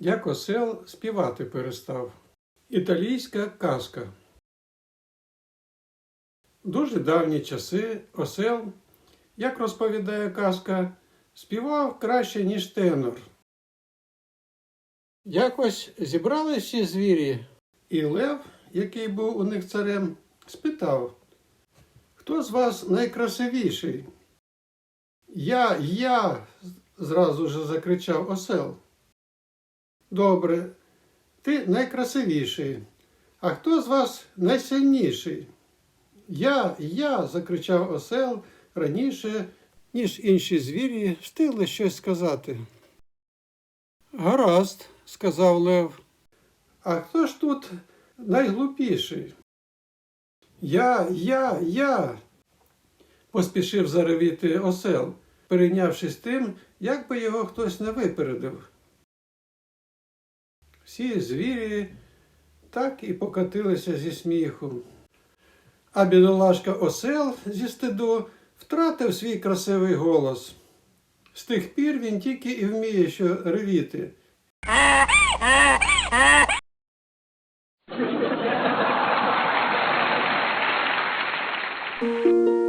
як осел співати перестав. Італійська казка. Дуже давні часи осел, як розповідає казка, співав краще, ніж тенор. Якось зібрали всі звірі, і Лев, який був у них царем, спитав, хто з вас найкрасивіший? Я, я, зразу ж закричав осел. Добре, ти найкрасивіший. А хто з вас найсильніший? Я, я, закричав осел раніше, ніж інші звірі встигли щось сказати. Гаразд, сказав Лев. А хто ж тут найглупіший? Я, я, я. поспішив заревіти осел, перейнявшись тим, як би його хтось не випередив. Всі звірі так і покотилися зі сміху. А бідолашка осел зі стиду втратив свій красивий голос. З тих пір він тільки і вміє що ревіти. Thank